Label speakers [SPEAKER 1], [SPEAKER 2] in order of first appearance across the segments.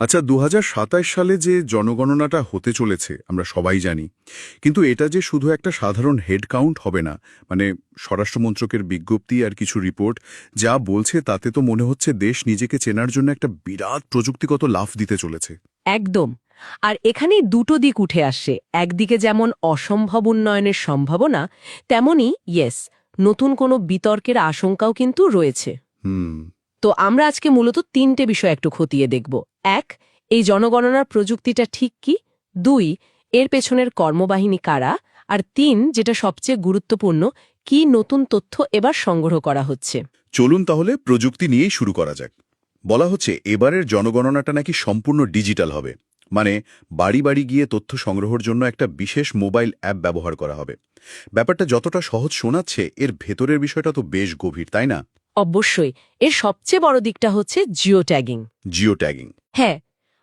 [SPEAKER 1] আচ্ছা দু হাজার সাতাশ সালে যে জনগণনাটা হতে চলেছে আমরা সবাই জানি। কিন্তু এটা যে শুধু একটা সাধারণ হেড কাউন্ট হবে না মানে স্বরাষ্ট্রমন্ত্রকের বিজ্ঞপ্তি আর কিছু রিপোর্ট যা বলছে তাতে তো মনে হচ্ছে দেশ নিজেকে চেনার জন্য একটা বিরাট প্রযুক্তিগত লাফ দিতে চলেছে।
[SPEAKER 2] একদম। আর এখানে দুটো দিক উঠে আসছে একদিকে যেমন অসম্ভব উন্নয়নের সম্ভাবনা তেমনি ইয়েস নতুন কোনো বিতর্কের আশঙ্কাও কিন্তু রয়েছে।
[SPEAKER 1] হুম।
[SPEAKER 2] তো আমরা আজকে মূলত তিনটে বিষয় একটু খতিয়ে দেখব। এক, এই জনগণনার প্রযুক্তিটা ঠিক কি? দুই, এর পেছনের কর্মবাহিনী কারা? আর তিন, যেটা সবচেয়ে গুরুত্বপূর্ণ, কি নতুন তথ্য এবার সংগ্রহ করা হচ্ছে?
[SPEAKER 1] চলুন তাহলে প্রযুক্তি নিয়েই শুরু করা যাক। বলা হচ্ছে এবারের জনগণনাটা নাকি সম্পূর্ণ ডিজিটাল হবে। মানে বাড়ি বাড়ি গিয়ে তথ্য সংগ্রহের জন্য একটা বিশেষ মোবাইল অ্যাপ ব্যবহার করা হবে। ব্যাপারটা যতটা সহজ শোনাচ্ছে, এর ভেতরের বিষয়টা তো বেশ গভীর, তাই না?
[SPEAKER 2] অবশ্যই। এর সবচেয়ে বড় দিকটা হচ্ছে জিও ট্যাগিং
[SPEAKER 1] জিও ট্যাগিং
[SPEAKER 2] হ্যাঁ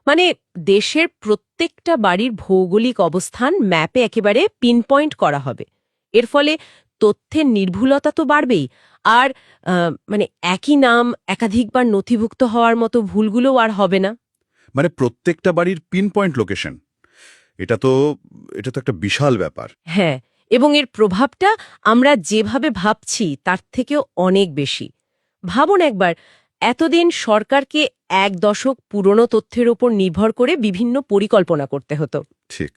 [SPEAKER 2] মানে দেশের প্রত্যেকটা বাড়ির ভৌগোলিক অবস্থান ম্যাপে একেবারে পিনপয়েন্ট করা হবে। এর ফলে তথ্যের নির্ভুলতা তো বাড়বেই আর মানে একই নাম একাধিকবার নথিভুক্ত হওয়ার মতো ভুলগুলোও আর হবে না।
[SPEAKER 1] মানে প্রত্যেকটা বাড়ির পিন পয়েন্ট লোকেশন এটা তো এটা তো একটা বিশাল ব্যাপার।
[SPEAKER 2] হ্যাঁ এবং এর প্রভাবটা আমরা যেভাবে ভাবছি তার থেকেও অনেক বেশি। ভাবুন একবার এতদিন সরকারকে এক দশক পুরনো তথ্যের ওপর নির্ভর করে বিভিন্ন পরিকল্পনা করতে হতো।
[SPEAKER 1] ঠিক।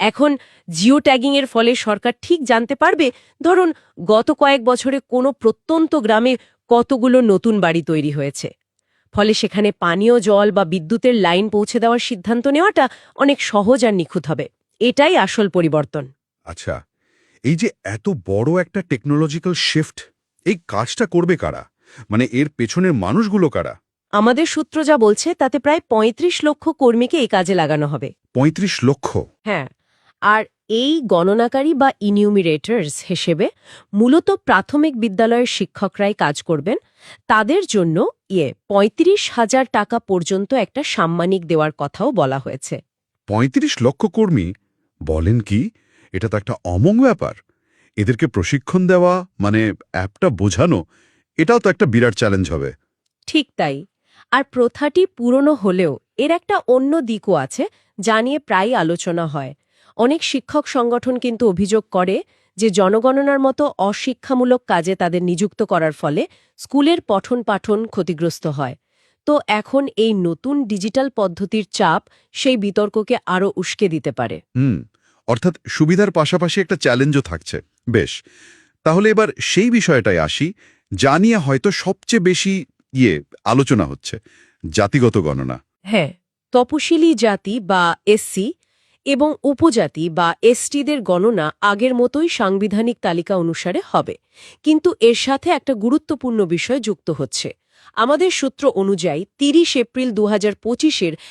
[SPEAKER 2] এখন জিও ট্যাগিং এর ফলে সরকার ঠিক জানতে পারবে ধরুন গত কয়েক বছরে কোনো প্রত্যন্ত গ্রামে কতগুলো নতুন বাড়ি তৈরি হয়েছে। ফলে সেখানে পানীয় জল বা বিদ্যুতের লাইন পৌঁছে দেওয়ার সিদ্ধান্ত নেওয়াটা অনেক সহজ আর নিখুঁত হবে। এটাই আসল পরিবর্তন।
[SPEAKER 1] আচ্ছা এই যে এত বড় একটা টেকনোলজিক্যাল শিফট এই কাজটা করবে কারা? মানে এর পেছনের মানুষগুলো কারা?
[SPEAKER 2] আমাদের সূত্র যা বলছে তাতে প্রায় ৩৫ লক্ষ কর্মীকে এই কাজে লাগানো হবে।
[SPEAKER 1] পঁয়ত্রিশ লক্ষ?
[SPEAKER 2] হ্যাঁ আর এই গণনাকারী বা ইনিউমিরেটর্স হিসেবে মূলত প্রাথমিক বিদ্যালয়ের শিক্ষকরাই কাজ করবেন। তাদের জন্য ইয়ে পঁয়ত্রিশ হাজার টাকা পর্যন্ত একটা সাম্মানিক দেওয়ার কথাও বলা হয়েছে।
[SPEAKER 1] পঁয়ত্রিশ লক্ষ কর্মী? বলেন কি? এটা তো একটা অমং ব্যাপার। এদেরকে প্রশিক্ষণ দেওয়া মানে অ্যাপটা বোঝানো এটাও তো একটা বিরাট চ্যালেঞ্জ হবে।
[SPEAKER 2] ঠিক তাই। আর প্রথাটি পুরনো হলেও এর একটা অন্য দিকও আছে যা নিয়ে প্রায়ই আলোচনা হয়। অনেক শিক্ষক সংগঠন কিন্তু অভিযোগ করে যে জনগণনার মতো অশিক্ষামূলক কাজে তাদের নিযুক্ত করার ফলে স্কুলের পঠন পাঠন ক্ষতিগ্রস্ত হয়। তো এখন এই নতুন ডিজিটাল পদ্ধতির চাপ সেই বিতর্ককে আরও উস্কে দিতে পারে।
[SPEAKER 1] হুম অর্থাৎ সুবিধার পাশাপাশি একটা চ্যালেঞ্জও থাকছে। বেশ তাহলে এবার সেই বিষয়টায় আসি যা নিয়ে হয়তো সবচেয়ে বেশি ইয়ে আলোচনা হচ্ছে, জাতিগত গণনা।
[SPEAKER 2] হ্যাঁ তপশিলি জাতি বা এসসি এবং উপজাতি বা এসটিদের গণনা আগের মতোই সাংবিধানিক তালিকা অনুসারে হবে। কিন্তু এর সাথে একটা গুরুত্বপূর্ণ বিষয় যুক্ত হচ্ছে। আমাদের সূত্র অনুযায়ী তিরিশ এপ্রিল দু হাজার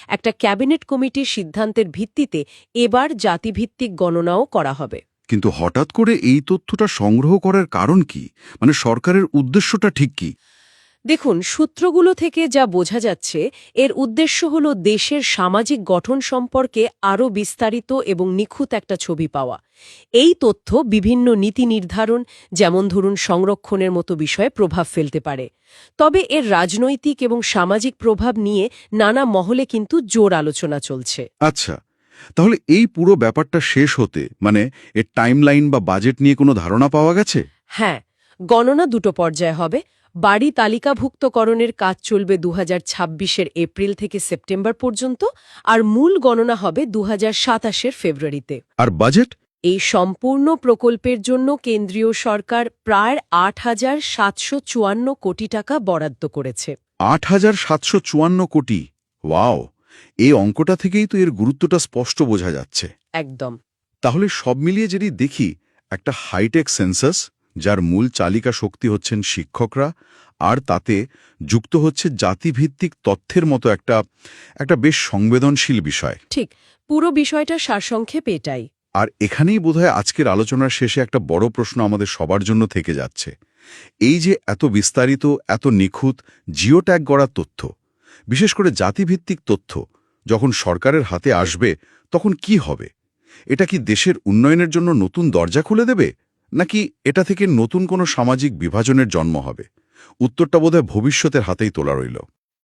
[SPEAKER 2] একটা ক্যাবিনেট কমিটির সিদ্ধান্তের ভিত্তিতে এবার জাতিভিত্তিক গণনাও করা হবে।
[SPEAKER 1] কিন্তু হঠাৎ করে এই তথ্যটা সংগ্রহ করার কারণ কি? মানে সরকারের উদ্দেশ্যটা ঠিক কি?
[SPEAKER 2] দেখুন সূত্রগুলো থেকে যা বোঝা যাচ্ছে এর উদ্দেশ্য হল দেশের সামাজিক গঠন সম্পর্কে আরও বিস্তারিত এবং নিখুঁত একটা ছবি পাওয়া। এই তথ্য বিভিন্ন নীতি নির্ধারণ যেমন ধরুন সংরক্ষণের মতো বিষয়ে প্রভাব ফেলতে পারে। তবে এর রাজনৈতিক এবং সামাজিক প্রভাব নিয়ে নানা মহলে কিন্তু জোর আলোচনা চলছে।
[SPEAKER 1] আচ্ছা তাহলে এই পুরো ব্যাপারটা শেষ হতে মানে এর টাইমলাইন বা বাজেট নিয়ে কোনো ধারণা পাওয়া গেছে?
[SPEAKER 2] হ্যাঁ গণনা দুটো পর্যায়ে হবে। বাড়ি তালিকাভুক্তকরণের কাজ চলবে দু হাজার এপ্রিল থেকে সেপ্টেম্বর পর্যন্ত আর মূল গণনা হবে দু হাজার ফেব্রুয়ারিতে।
[SPEAKER 1] আর বাজেট
[SPEAKER 2] এই সম্পূর্ণ প্রকল্পের জন্য কেন্দ্রীয় সরকার প্রায় আট হাজার সাতশো চুয়ান্ন কোটি টাকা বরাদ্দ করেছে।
[SPEAKER 1] আট হাজার সাতশো চুয়ান্ন কোটি? ওয়াও! এই অঙ্কটা থেকেই তো এর গুরুত্বটা স্পষ্ট বোঝা যাচ্ছে।
[SPEAKER 2] একদম।
[SPEAKER 1] তাহলে সব মিলিয়ে যদি দেখি একটা হাইটেক সেন্সাস যার মূল চালিকা শক্তি হচ্ছেন শিক্ষকরা আর তাতে যুক্ত হচ্ছে জাতিভিত্তিক তথ্যের মতো একটা একটা বেশ সংবেদনশীল বিষয়।
[SPEAKER 2] ঠিক পুরো বিষয়টা সারসংক্ষেপ এটাই।
[SPEAKER 1] আর এখানেই বোধহয় আজকের আলোচনার শেষে একটা বড় প্রশ্ন আমাদের সবার জন্য থেকে যাচ্ছে। এই যে এত বিস্তারিত এত নিখুঁত জিও ট্যাগ গড়া তথ্য বিশেষ করে জাতিভিত্তিক তথ্য যখন সরকারের হাতে আসবে, তখন কি হবে? এটা কি দেশের উন্নয়নের জন্য নতুন দরজা খুলে দেবে? নাকি এটা থেকে নতুন কোনো সামাজিক বিভাজনের জন্ম হবে? উত্তরটা বোধহয় ভবিষ্যতের হাতেই তোলা রইল।